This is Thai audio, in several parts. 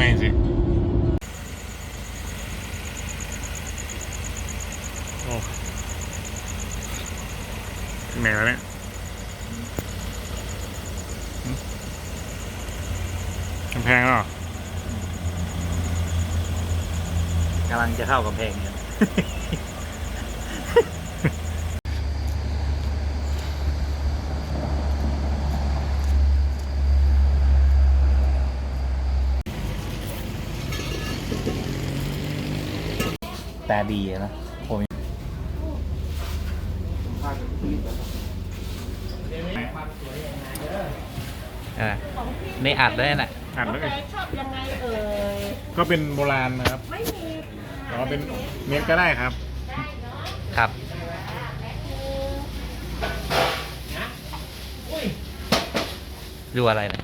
amazing. Oh. ถึงไหนแล้วเนี่ยแพงอะกำลังจะเข้ากับแพง ดีนะผมนี่อัดได้น่ะอัดนแล้วไงชก็เป็นโบราณนะครับไม่มีอ๋อเป็นเม็ดก็ได้ครับ ครับ ดูอะไรนะ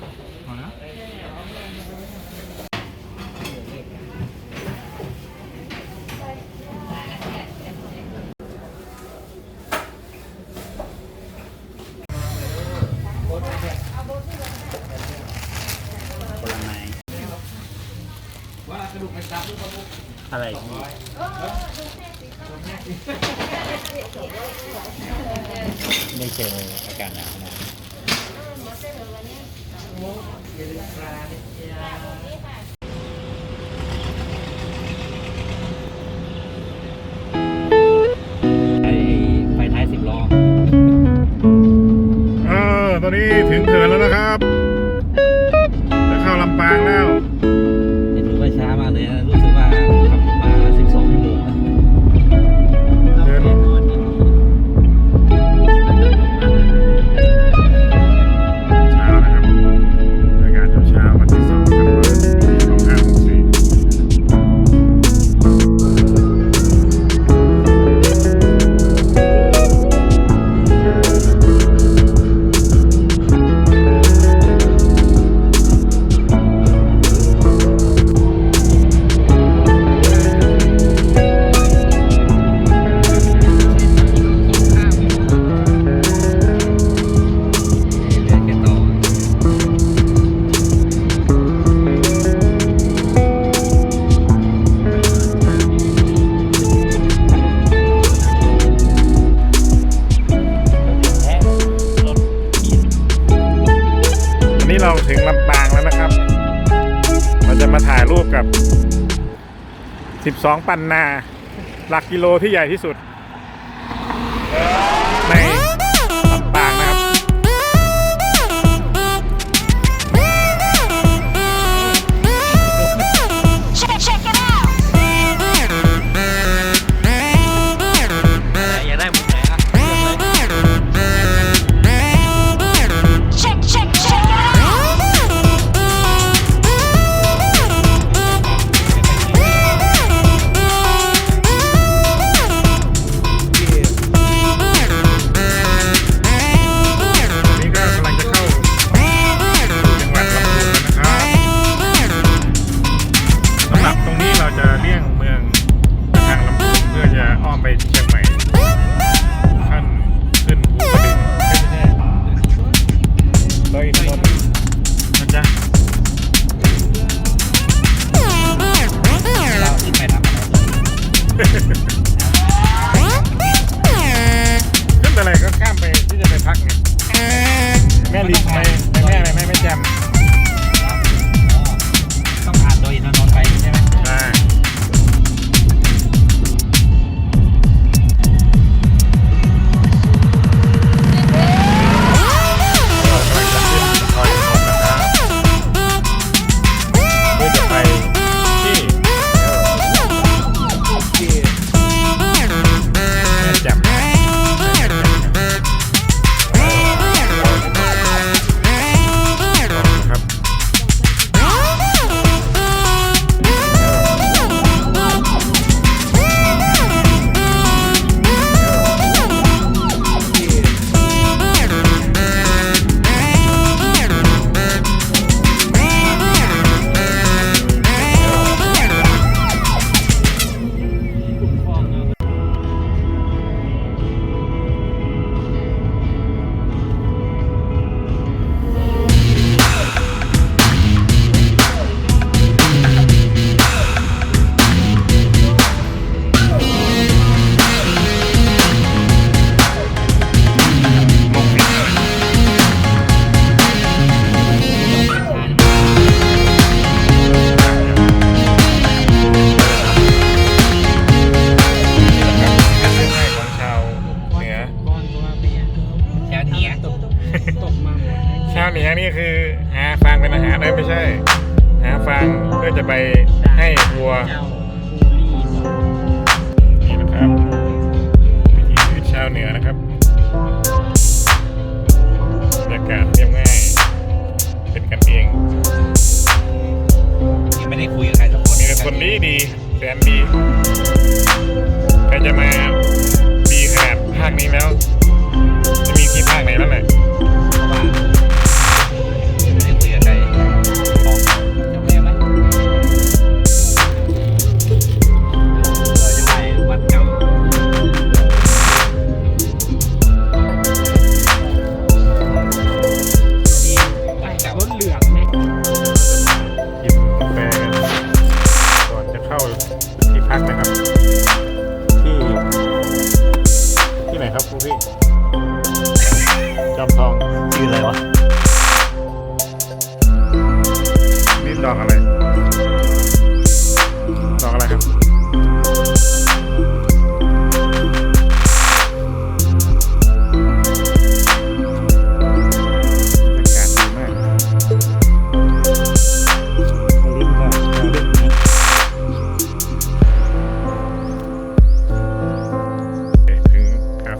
ี้ถึงเถื่อนแล้วนะครับ องปันนา หลักกิโลที่ใหญ่ที่สุด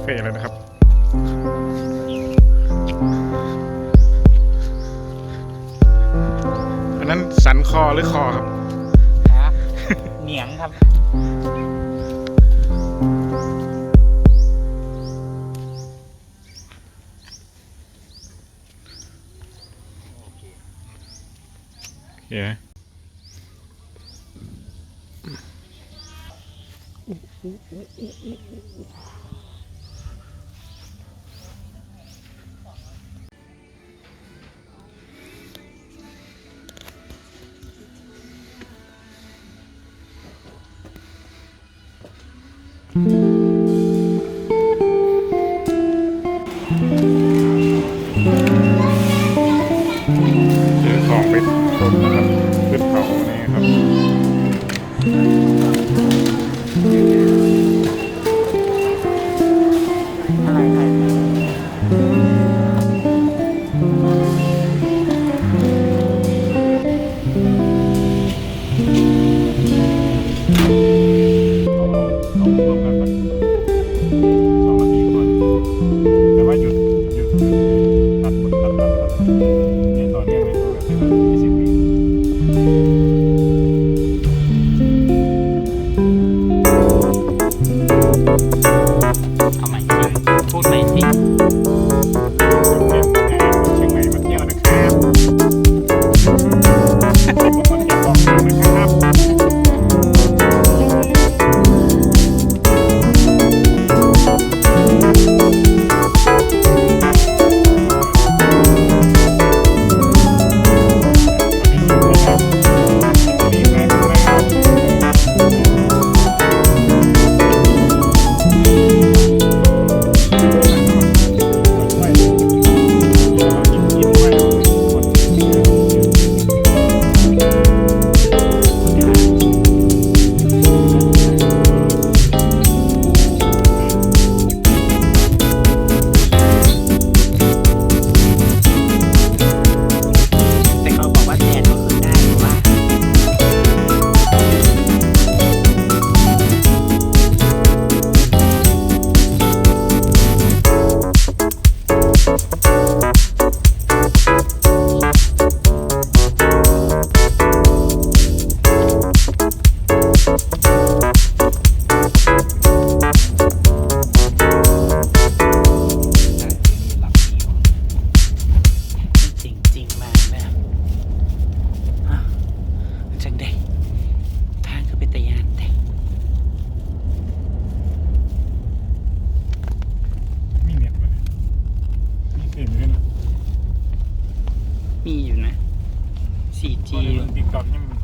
ฟ่ล้นะครับ อันนั้นสันคอหรือคอครับ เหนียงครับ Yeah. 呜呜呜呜呜。 เดี๋ยวลองไปชมนะครับ มีอยู่นะ 4G ติดต่อนี่มัน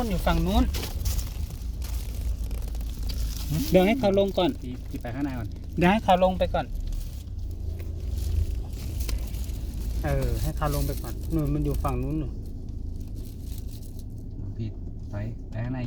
นู่นนู่นอยู่ฝั่งนู้น เดี๋ยวให้เขาลงก่อนพี่พี่ไปข้างหน้าก่อน เดี๋ยวให้เขาลงไปก่อน เออ ให้เขาลงไปก่อนนู่นมันอยู่ฝั่งนู้นหนูพี่ไปไปข้างใน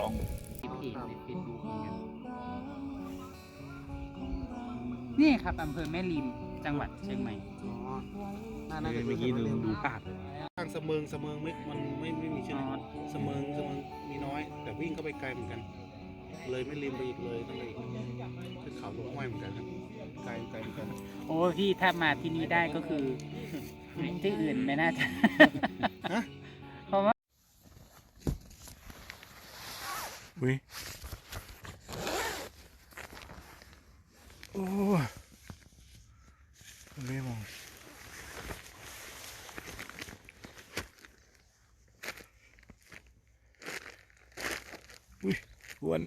นะครับนักร้องเพจในเฟซบุ๊กเหมือนกันนี่ครับอำเภอแม่ริมจังหวัดเชียงใหม่น่าจะเมื่อกี้ดูดูภาพทางเสมิงเสมิงไม่มันไม่ไม่มีชื่อเสมิงเสมิงมีน้อย แต่วิ่งเข้าไปไกลเหมือนกัน เลยไม่ริมไปอีกเลยนั่นเลยขึ้นเขาลงห้วยเหมือนกันครับไกลไกลเหมือนกันโอ้พี่ถ้ามาที่นี่ได้ก็คือที่อื่นไม่น่าจะ เพราะว่า อุ้ยโอ้ยไม่มองอุ้ยอ้วน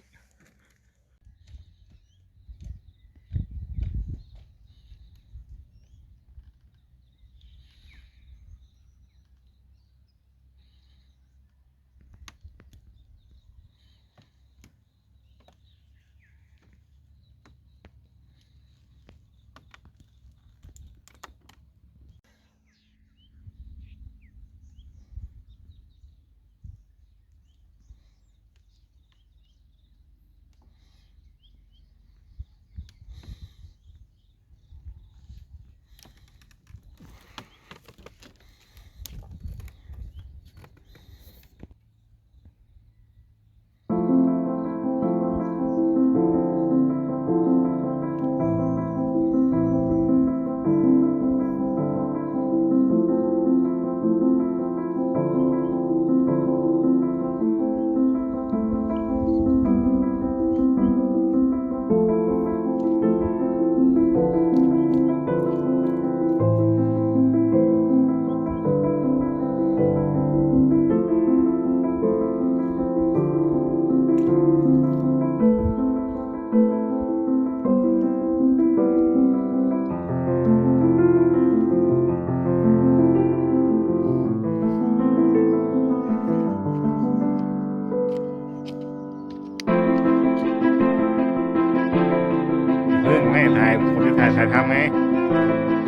เรื่องถ่ายคนที่ถ่ายถ่ายทำไง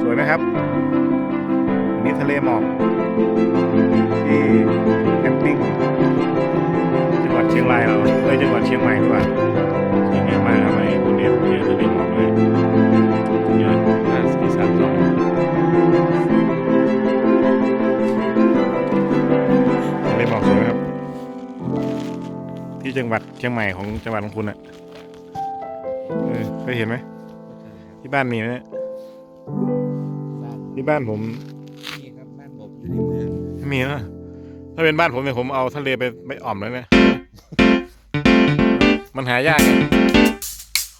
สวยไหมครับอันนี้ทะเลหมอกที่แคมปิ้งจังหวัดเชียงรายเราเอ้ยจังหวัดเชียงใหม่ดีกว่าสวยงามมากครับไอ้คนนี้เจอทะเลหมอกเลยสุดยอดน่าสีสันสวยทะเลหมอกสวยครับ ที่จังหวัดเชียงใหม่ของจังหวัดของคุณอะเคยเห็นไหม ที่บ้านมีไหมเนี่ยที่บ้านผมนี่ครับบ้านผมอยู่ในเมืองไม่มีนะถ้าเป็นบ้านผมเนี่ยผมเอาทะเลไปไปอ่อมแล้วเนี่ยมันหายากไง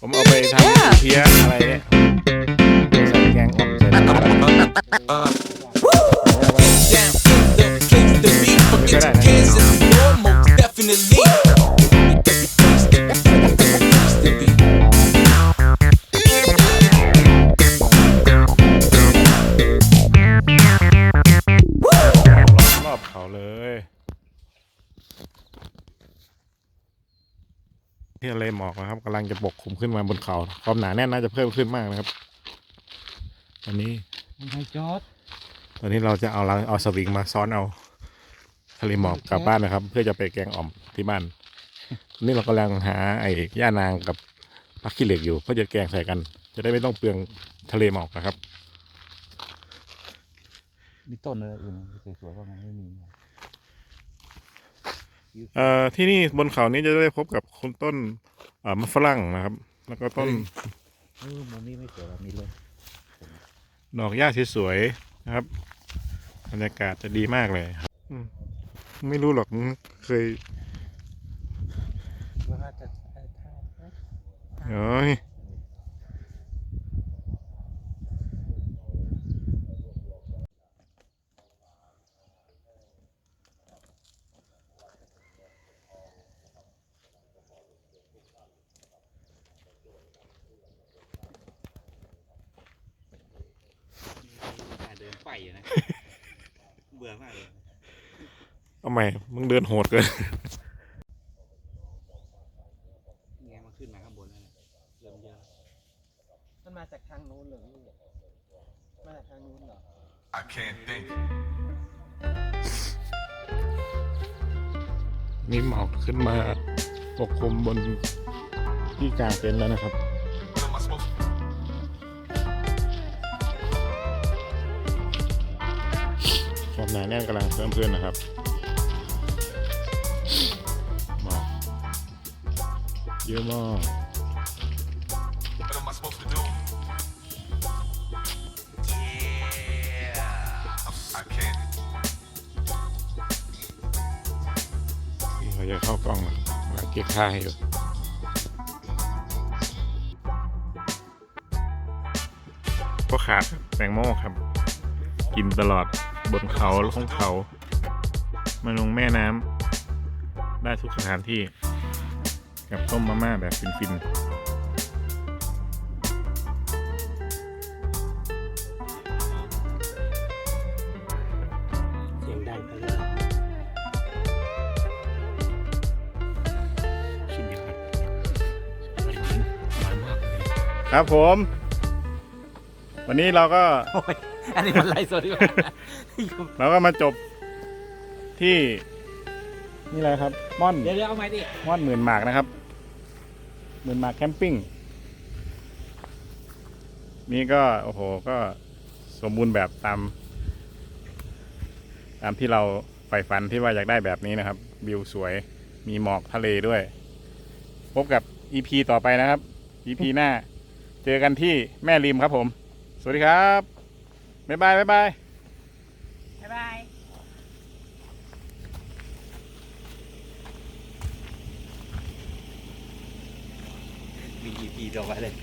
ผมเอาไปทำเพี้ยอะไรเนี่ยใส่แกงอ่อมใส่น้ำปลา down the place to be. เลหมอกนะครับกำลังจะปกคลุมขึ้นมาบนเขาความหนาแน่นน่าจะเพิ่มขึ้นมากนะครับตอนนี้มันให้จอดตอนนี้เราจะเอาเราเอาสวิงมาซ้อนเอาทะเลหมอกกลับบ้านนะครับ เพื่อจะไปแกงอ่อมที่บ้านนี่เรากำลังหาไอ้ย่านางกับพักขี้เหล็กอยู่เพื่อจะแกงใส่กัน จะได้ไม่ต้องเปลืองทะเลหมอกนะครับมีต้นอะไรอื่นสวยๆบ้างไหมไม่มีเอ่อที่นี่บนเขานี้จะได้พบกับคุณต้นเอ่อมะฝรั่งนะครับ แล้วก็ต้นเออมุมนี้ไม่สวยแบบนี้เลยดอกหญ้าสวยๆนะครับบรรยากาศจะดีมากเลยครับอืมไม่รู้หรอกเคยว่าจะเออถ้าเอ้ย โอ้ย เดิน ไฟอยู่นะเบื่อมากเลยทำไมมึงเดินโหดเกินแงมันขึ้นมาข้างบนนั่นแหละเริ่มเยอะมันมาจากทางนู้นเหรอพี่มาจากทางนู้นเหรอ I can't think. มีหมอกขึ้นมาปกคลุมบนที่กลางเต็นท์แล้วนะครับ หนาแน่นกำลังเพิ่มขึ้นนะครับหมอกเยอะมาก What am I supposed to do? Yeah. I can't. เราจะเข้ากล้องแล้วกำลังเก็บท่าให้อยู่ก็ขาดแตงโมครับ กินตลอด บนเขาของเขา มาลงแม่น้ำได้ทุกสถานที่ กับต้มมาม่าแบบฟินๆเสียงดังกันเลยสุดยอดอร่อยจริงอร่อยมากเลยครับผม วันนี้เราก็โอ้ยอันนี้มันไลฟ์สดดีกว่าเราก็มาจบที่ นี่อะไรครับ ม่อนเดี๋ยวเดี๋ยวเอาไหมดิม่อนหมื่นหมากนะครับหมื่นหมากแคมปิ้งนี่ก็โอ้โหก็สมบูรณ์แบบตาม ตามที่เราใฝ่ฝันที่ว่าอยากได้แบบนี้นะครับ วิวสวยมีหมอกทะเลด้วย พบกับ EP ต่อไปนะครับ EP หน้า เจอกันที่แม่ริมครับผม สวัสดีครับ บ๊ายบายบ๊ายบาย Bye bye. มี EP ต่อไปเลย